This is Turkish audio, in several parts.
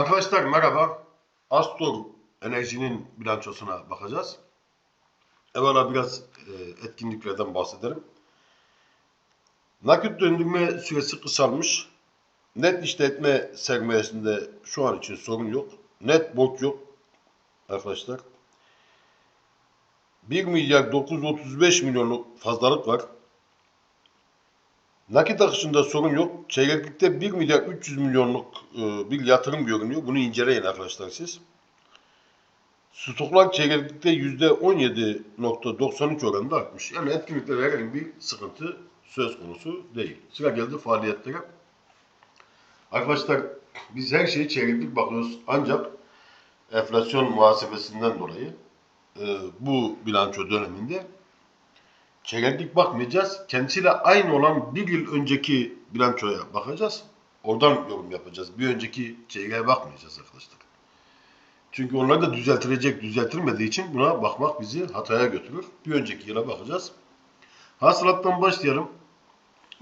Arkadaşlar merhaba. Astor Enerji'nin bilançosuna bakacağız. Evvela biraz e, etkinliklerden bahsederim. Nakit döndürme süresi kısalmış. Net işletme sermayesinde şu an için sorun yok. Net borç yok arkadaşlar. 1 milyar 935 milyonluk fazlalık var. Nakit akışında sorun yok. Çeyreklikte 1 milyar 300 milyonluk e, bir yatırım görünüyor. Bunu inceleyin arkadaşlar siz. Stoklar çeyreklikte %17.93 oranında artmış. Yani etkinlikte herhangi bir sıkıntı söz konusu değil. Sıra geldi faaliyetlere. Arkadaşlar biz her şeyi çeyreklik bakıyoruz. Ancak enflasyon muhasebesinden dolayı e, bu bilanço döneminde çeyreklik bakmayacağız. Kendisiyle aynı olan bir yıl önceki bilançoya bakacağız. Oradan yorum yapacağız. Bir önceki çeyreğe bakmayacağız arkadaşlar. Çünkü onlar da düzeltilecek, düzeltilmediği için buna bakmak bizi hataya götürür. Bir önceki yıla bakacağız. Hasılattan başlayalım.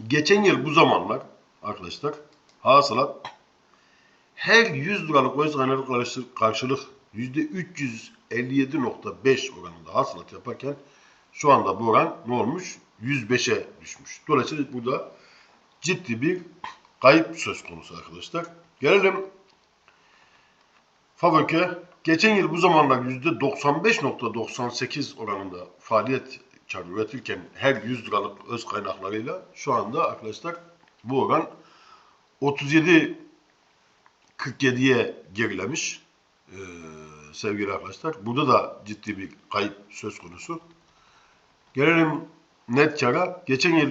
Geçen yıl bu zamanlar arkadaşlar hasılat her 100 liralık kaynağı karşılık %357.5 oranında hasılat yaparken şu anda bu oran ne olmuş? 105'e düşmüş. Dolayısıyla burada ciddi bir kayıp söz konusu arkadaşlar. Gelelim Favöke. Geçen yıl bu zamanlar %95.98 oranında faaliyet karı üretirken her 100 liralık öz kaynaklarıyla şu anda arkadaşlar bu oran 37 47'ye gerilemiş ee, sevgili arkadaşlar. Burada da ciddi bir kayıp söz konusu. Gelelim net kara. Geçen yıl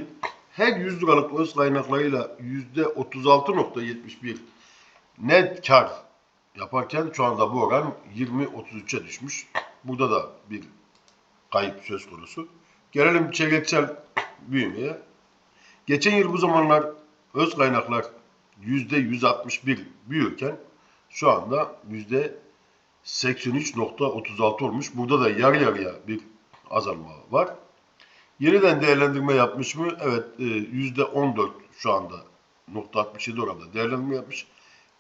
her 100 liralık öz kaynaklarıyla %36.71 net kar yaparken şu anda bu oran 20-33'e düşmüş. Burada da bir kayıp söz konusu. Gelelim çeyreksel büyümeye. Geçen yıl bu zamanlar öz kaynaklar %161 büyürken şu anda %83.36 olmuş. Burada da yarı yarıya bir azalma var. Yeniden değerlendirme yapmış mı? Evet %14 şu anda nokta 67 oranda değerlendirme yapmış.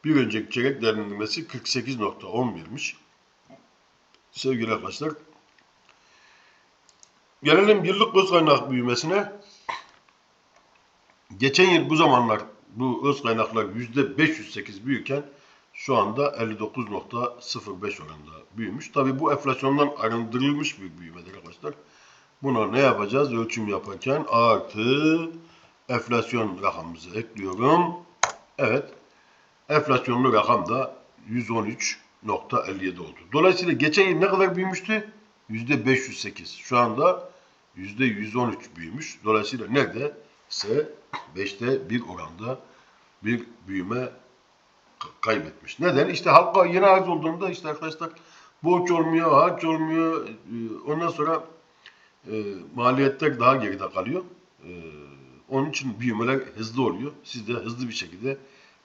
Bir önceki çeyrek değerlendirmesi 48.11'miş. Sevgili arkadaşlar. Gelelim yıllık öz kaynak büyümesine. Geçen yıl bu zamanlar bu öz kaynaklar %508 büyürken şu anda 59.05 oranında büyümüş. Tabi bu enflasyondan arındırılmış bir büyümedir arkadaşlar. Buna ne yapacağız? Ölçüm yaparken artı enflasyon rakamımızı ekliyorum. Evet. Enflasyonlu rakam da 113.57 oldu. Dolayısıyla geçen yıl ne kadar büyümüştü? %508. Şu anda %113 büyümüş. Dolayısıyla nerede? ise 5'te bir oranda bir büyüme kaybetmiş. Neden? İşte halka yeni arz olduğunda işte arkadaşlar borç olmuyor, harç olmuyor. Ondan sonra e, maliyetler daha geride kalıyor. E, onun için büyümeler hızlı oluyor. Siz de hızlı bir şekilde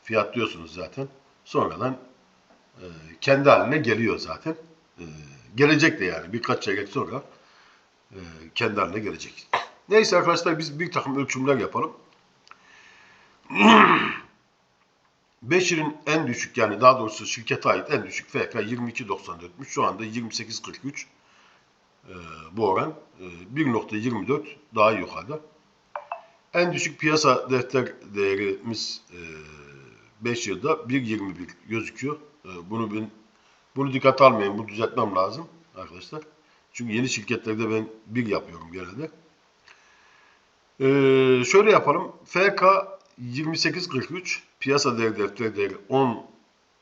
fiyatlıyorsunuz zaten. Sonradan e, kendi haline geliyor zaten. E, gelecek de yani birkaç çeyrek sonra e, kendi haline gelecek. Neyse arkadaşlar biz bir takım ölçümler yapalım. 5 yılın en düşük yani daha doğrusu şirkete ait en düşük FK 22.94'müş. Şu anda 28.43 e, bu oran. E, 1.24 daha yukarıda. En düşük piyasa defter değerimiz e, 5 yılda 1.21 gözüküyor. E, bunu ben, bunu dikkat almayın. Bu düzeltmem lazım arkadaşlar. Çünkü yeni şirketlerde ben 1 yapıyorum genelde. Ee, şöyle yapalım. FK 28.43, piyasa değeri defter değeri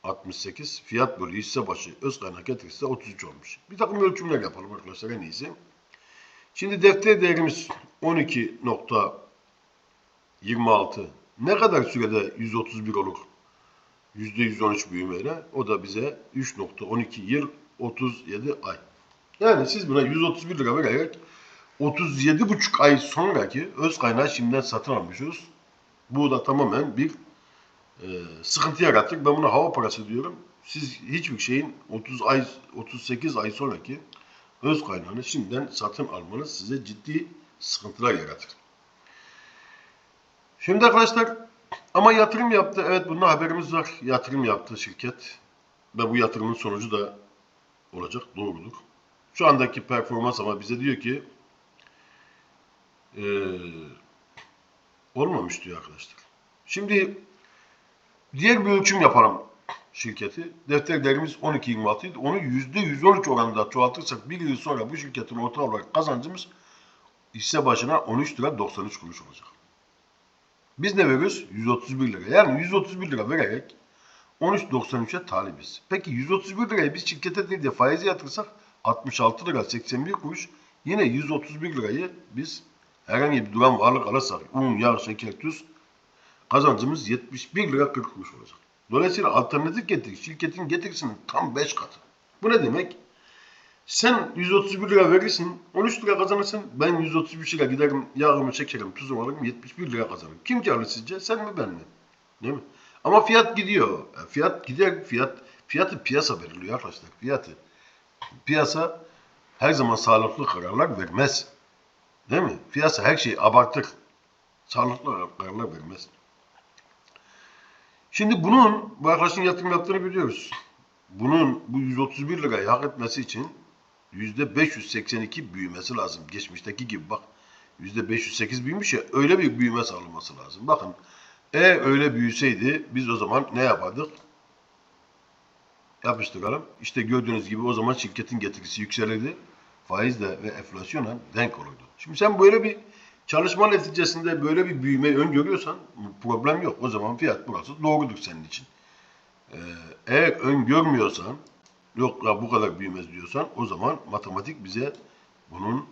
10.68, fiyat bölü hisse başı öz kaynak getirisi 33 olmuş. Bir takım ölçümler yapalım arkadaşlar en iyisi. Şimdi defter değerimiz 12.26. Ne kadar sürede 131 olur? %113 büyümeyle. O da bize 3.12 yıl 37 ay. Yani siz buna 131 lira vererek 37,5 ay sonraki öz kaynağı şimdiden satın almışız. Bu da tamamen bir e, sıkıntı yarattık. Ben buna hava parası diyorum. Siz hiçbir şeyin 30 ay 38 ay sonraki öz kaynağını şimdiden satın almanız size ciddi sıkıntılar yaratır. Şimdi arkadaşlar ama yatırım yaptı. Evet bundan haberimiz var. Yatırım yaptı şirket. ve bu yatırımın sonucu da olacak. Doğrudur. Şu andaki performans ama bize diyor ki eee, olmamış diyor arkadaşlar. Şimdi diğer bir ölçüm yapalım şirketi. Defter değerimiz 12.26 idi. Onu %113 oranında çoğaltırsak bir yıl sonra bu şirketin orta olarak kazancımız hisse başına 13 lira 93 kuruş olacak. Biz ne veriyoruz? 131 lira. Yani 131 lira vererek 13.93'e talibiz. Peki 131 lirayı biz şirkete değil de faize yatırsak 66 lira 81 kuruş yine 131 lirayı biz herhangi bir duran varlık alırsak un, yağ, şeker, tuz kazancımız 71 lira 40 kuruş olacak. Dolayısıyla alternatif getiri şirketin getirisinin tam 5 katı. Bu ne demek? Sen 131 lira verirsin, 13 lira kazanırsın. Ben 133 lira giderim, yağımı çekerim, tuzumu alırım, 71 lira kazanırım. Kim karlı sizce? Sen mi ben mi? Değil mi? Ama fiyat gidiyor. E, Fiyat gider, fiyat fiyatı piyasa belirliyor arkadaşlar. Fiyatı. Piyasa her zaman sağlıklı kararlar vermez. Değil mi? Piyasa her şeyi abartır. Sağlıklı kararlar vermez. Şimdi bunun, bu arkadaşın yatırım yaptığını biliyoruz. Bunun bu 131 lirayı hak etmesi için %582 büyümesi lazım. Geçmişteki gibi bak. %508 büyümüş ya öyle bir büyüme sağlanması lazım. Bakın eğer öyle büyüseydi biz o zaman ne yapardık? Yapıştıralım. İşte gördüğünüz gibi o zaman şirketin getirisi yükselirdi. Faizle ve enflasyonla denk olurdu. Şimdi sen böyle bir çalışma neticesinde böyle bir büyüme öngörüyorsan problem yok. O zaman fiyat burası doğrudur senin için. Ee, eğer öngörmüyorsan yok ya bu kadar büyümez diyorsan o zaman matematik bize bunun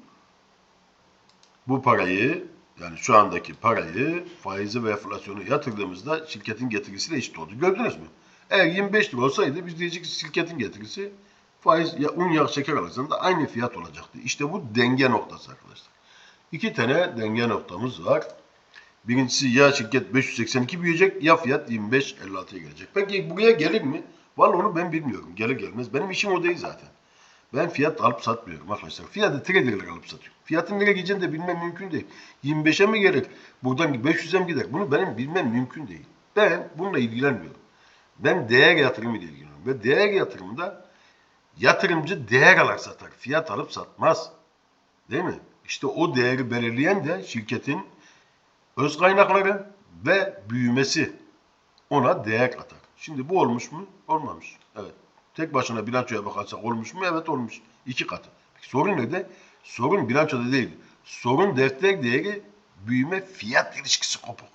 bu parayı yani şu andaki parayı faizi ve enflasyonu yatırdığımızda şirketin getirisiyle eşit oldu. Gördünüz mü? Eğer 25 lira olsaydı biz diyecek şirketin getirisi faiz ya un yağ şeker alırsan da aynı fiyat olacaktı. İşte bu denge noktası arkadaşlar. İki tane denge noktamız var. Birincisi ya şirket 582 büyüyecek ya fiyat 25-56'ya gelecek. Peki buraya gelir mi? Vallahi onu ben bilmiyorum. Gelir gelmez. Benim işim o değil zaten. Ben fiyat alıp satmıyorum arkadaşlar. Fiyatı traderler alıp satıyor. Fiyatın nereye gideceğini de bilmem mümkün değil. 25'e mi gelir? Buradan 500'e mi gider? Bunu benim bilmem mümkün değil. Ben bununla ilgilenmiyorum. Ben değer yatırımı ile ilgileniyorum. Ve değer yatırımında yatırımcı değer alır satar. Fiyat alıp satmaz. Değil mi? İşte o değeri belirleyen de şirketin öz kaynakları ve büyümesi ona değer katar. Şimdi bu olmuş mu? Olmamış. Evet. Tek başına bilançoya bakarsak olmuş mu? Evet olmuş. İki katı. Peki sorun nerede? Sorun bilançoda değil. Sorun defter değeri büyüme fiyat ilişkisi kopuk.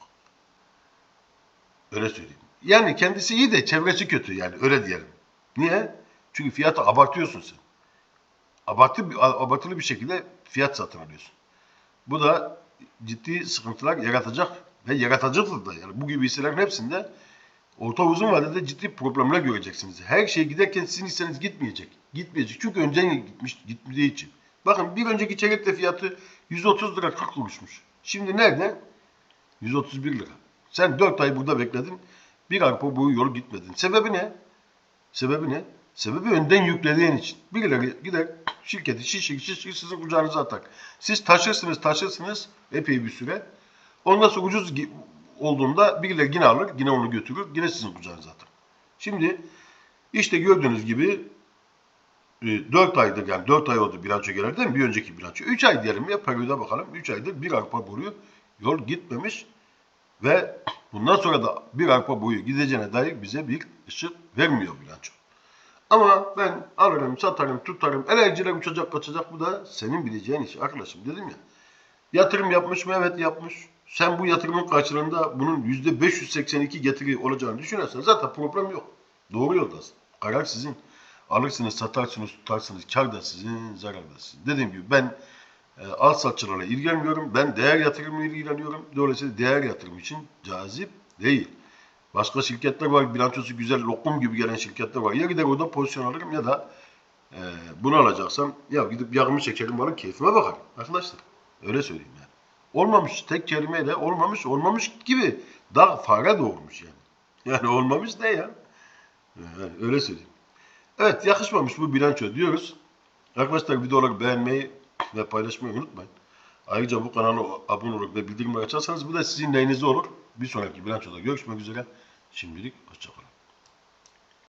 Öyle söyleyeyim. Yani kendisi iyi de çevresi kötü yani öyle diyelim. Niye? Çünkü fiyatı abartıyorsun sen. Abartı, abartılı bir şekilde fiyat satın alıyorsun. Bu da ciddi sıkıntılar yaratacak ve yaratacaktır da. Yani bu gibi hisselerin hepsinde orta uzun vadede ciddi problemler göreceksiniz. Her şey giderken sizin hisseniz gitmeyecek. Gitmeyecek. Çünkü önceden gitmiş, gitmediği için. Bakın bir önceki çeyrekte fiyatı 130 lira 40 kuruşmuş. Şimdi nerede? 131 lira. Sen 4 ay burada bekledin. Bir arpa boyu yol gitmedin. Sebebi ne? Sebebi ne? Sebebi önden yüklediğin için. Birileri gider şirketi şişir şişir sizin kucağınıza atar. Siz taşırsınız taşırsınız epey bir süre. Ondan sonra ucuz olduğunda birileri yine alır, yine onu götürür, yine sizin kucağınıza atar. Şimdi işte gördüğünüz gibi 4 aydır yani 4 ay oldu bilanço mi? Bir önceki bilanço. 3 ay diyelim ya periyoda bakalım. 3 aydır bir arpa boyu yol gitmemiş ve bundan sonra da bir arpa boyu gideceğine dair bize bir ışık vermiyor bilanço. Ama ben alırım, satarım, tutarım. Enerjiler uçacak, kaçacak. Bu da senin bileceğin iş. Arkadaşım dedim ya. Yatırım yapmış mı? Evet yapmış. Sen bu yatırımın karşılığında bunun %582 getiri olacağını düşünürsen zaten problem yok. Doğru yoldasın. Karar sizin. Alırsınız, satarsınız, tutarsınız. Kar da sizin, zarar da sizin. Dediğim gibi ben e, al satçılarla ilgilenmiyorum. Ben değer yatırımıyla ilgileniyorum. Dolayısıyla değer yatırım için cazip değil. Başka şirketler var, bilançosu güzel, lokum gibi gelen şirketler var. Ya gider orada pozisyon alırım ya da e, bunu alacaksam ya gidip yağımı çekerim alır, keyfime bakarım. Arkadaşlar öyle söyleyeyim yani. Olmamış tek kelimeyle olmamış olmamış gibi daha fare doğurmuş yani. Yani olmamış ne ya? Yani öyle söyleyeyim. Evet yakışmamış bu bilanço diyoruz. Arkadaşlar videoları beğenmeyi ve paylaşmayı unutmayın. Ayrıca bu kanala abone olup ve bildirimleri açarsanız bu da sizin lehinize olur. Bir sonraki bilançoda görüşmek üzere. Şimdilik hoşçakalın.